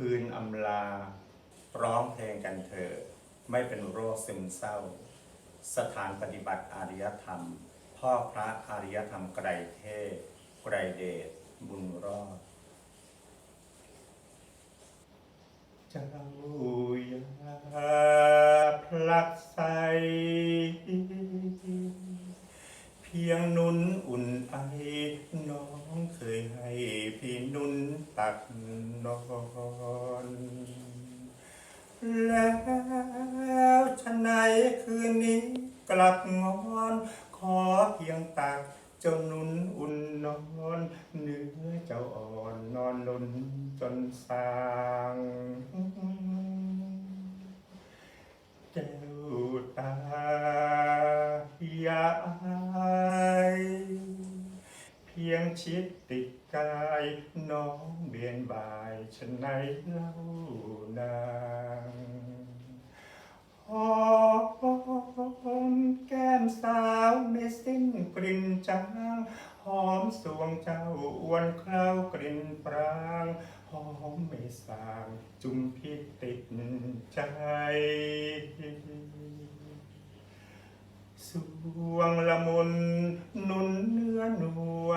คืนอำลา ร้องเพลงกันเถอะไม่เป็นโรคซึมเศร้า สถานปฏิบัติอารยธรรม พ่อพระอารยธรรมไกรเทพไกรเดชบุญรอดเจ้า พียงนุนอุ่นไอน้องเคยให้พี่นุนตักนอนแล้วชะไหนคืนนี้กลับงอน ขอเพียงตักเจ้านุนอุ่นนอนเนื้อเจ้าอ่อนนอนนุนจนสางแก้วตาอย่าอายเพียง ชิดติดกาย น้องเบียนบ่ายฉันไหนเล่านางหอมแก้มสาวไม่สิ้นกลิ่นจางหอมสวงเจ้าอวนเคล้ากลิ่นปรางหอมไม่สางจุมพิษติดใจสวงละมุนนุนเนื้อน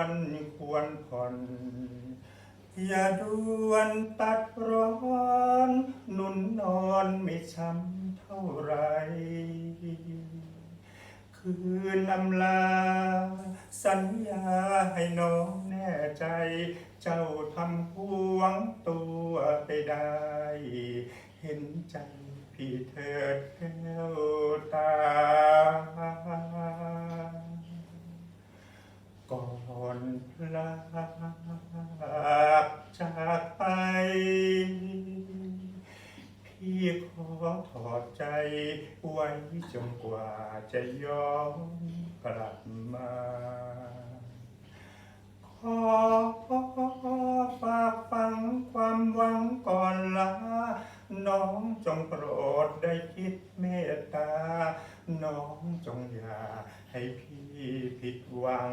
วลควรผ่อนอย่าด่วนตัดร้อนนุ่นนอนไม่ช้ำเท่าไร คืนอำลา สัญญาให้น้องแน่ใจ เจ้าทำห่วงตัวไปได้ เห็นใจพี่เถิดแก้วตา ก่อนพลากจากไป พี่ขอถอดใจไว้จนกว่าจะย้อนกลับมา ขอฝากฟังความหวังก่อนลาน้องจงโปรดได้คิดเมตตา น้องจงอย่าให้พี่ผิดหวัง